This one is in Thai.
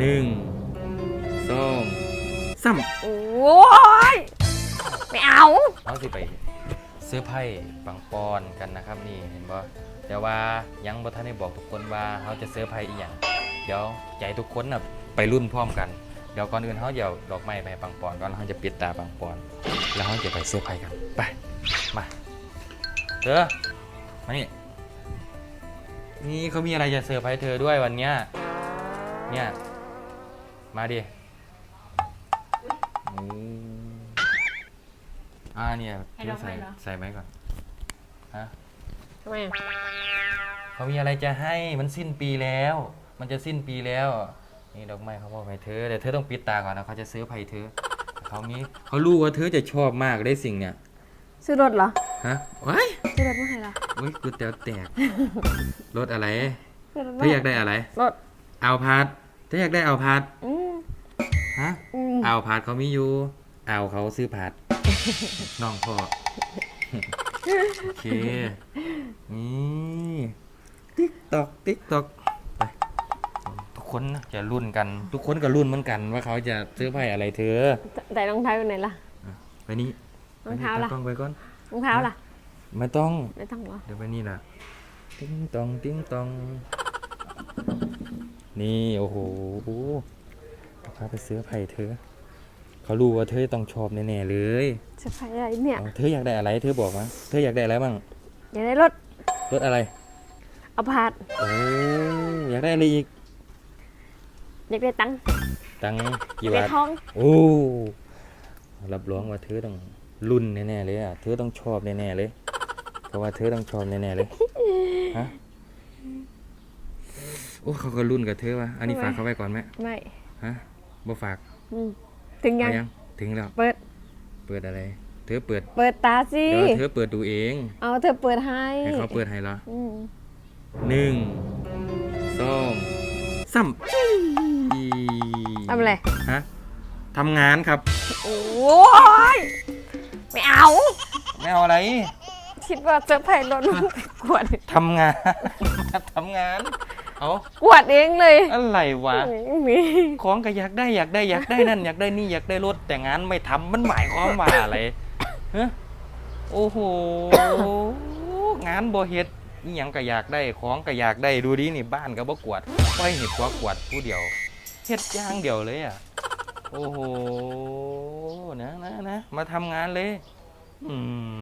หนึ่งสองสามโอ้ยไม่เอาเราสิไปเสื้อร์ไพ่ปังปอนกันนะครับนี่เห็นบ่แต่ว่ายังบ่ทันได้บอกทุกคนว่าเขาจะเสื้อร์ไพ่อีหยังเดี๋ยวใจทุกคนน่ะไปรุ่นพร้อมกันเดี๋ยวก่อนอื่นเขาเดี๋ยวดอกไม้ไปให้ปังปอนก่อนเขาจะปิดตาปังปอน แล้วเขาจะไปเสื้อร์ไพ่กันไปมาเธอมานี่นี่เขามีอะไรจะเซอร์ไพรส์เธอด้วยวันเนี้ยเนี่ย มาดิอืมอ่าเนี่ยให้ดอกไม้ใส่เหรอ ใส่ไหมก่อน ฮะทำไมอะเขามีอะไรจะให้มันสิ้นปีแล้ว มันจะสิ้นปีแล้ว นี่ดอกไม้เขาบอกให้เธอแต่เธอต้องปิดตาก่อนนะเขาจะซื้อไผ่เธอเขามีเขารู้ว่าเธอจะชอบมากได้สิ่งเนี่ย ซื้อรถเหรอ ฮะว้ายซื้อรถเมื่อไหร่ล่ะอุ้ยกูแตวแตก รถอะไร ซื้อรถเธเมื่อออยากได้อะไร รถ เอาพาดเธออยากได้เอาพาดอืม ฮะอืมเอาพาดเขามีอยู่เอาเขาซื้อพาดน้องพ่อโอเค นี่ติ๊กตอกติ๊กตอกไปทุกคนนะจะรุ่นกัน ทุกคนก็รุ่นเหมือนกัน ว่าเขาจะซื้อไพ่อะไรเธอแต่รองเท้าอยู่ไหนล่ะ ไปนี่รองเท้าล่ะ ไปนี่ตกล้องไปก่อน รองเท้าล่ะ ไม่ต้อง ไม่ต้องเหรอ เดี๋ยวไปนี่ล่ะติ้งตองติ้งตอง นี่ โอ้โห พาไปซื้อไผ่เธอ เขารู้ว่าเธอต้องชอบแน่ๆเลยจะไปอะไรเนี่ยเอาเธออยากได้อะไรเธอบอกมาเธออยากได้อะไรบ้างอยากได้รถรถอะไรเอาพาดโอ้อยากได้อะไรอีกอยากได้ตังค์ตังค์อยากี่กได้บาททองโอ้รับรองว่าเธอต้องรุ่นแน่ๆเลยอะเธอต้องชอบแน่ๆเลย เพราะว่าเธอต้องชอบแน่ๆเลยฮะโอ้เขาก็รุ่นกับเธอว่ะอันนี้ฝากเขาไว้ก่อนไหมไม่ ฮะบ่ฝากอืมถึงยัง เอายังถึงแล้ว เปิด เปิดอะไร เธอเปิดเปิดตาสิ เดี๋ยวเธอเปิดดูเองเอาเธอเปิดให้ให้เขาเปิดให้เหรออืมหนึ่งสองสามอีทำอะไร ฮะทำงานครับโอ้ยไม่เอา ไม่เอาอะไรคิดว่าจะไผ่รถมันไปกวดทำงาน ทำงาน เอากวดเองเลยอะไรวะ มีของก็อยากได้อยากได้อยากได้นั่นอยากได้นี่อยากได้รถแต่งานไม่ทำมันหมายความว่าอะไรฮะโอ้โห งานบ่เฮ็ดนี่ยังก็อยากได้ของก็อยากได้ดูดินี่บ้านก็บ่กวาดไว้เห็ดกว่ากวาดผู้เดียวเฮ็ดอย่างเดียวเลยอะ โอ้โหนะนะนะมาทำงานเลย อืม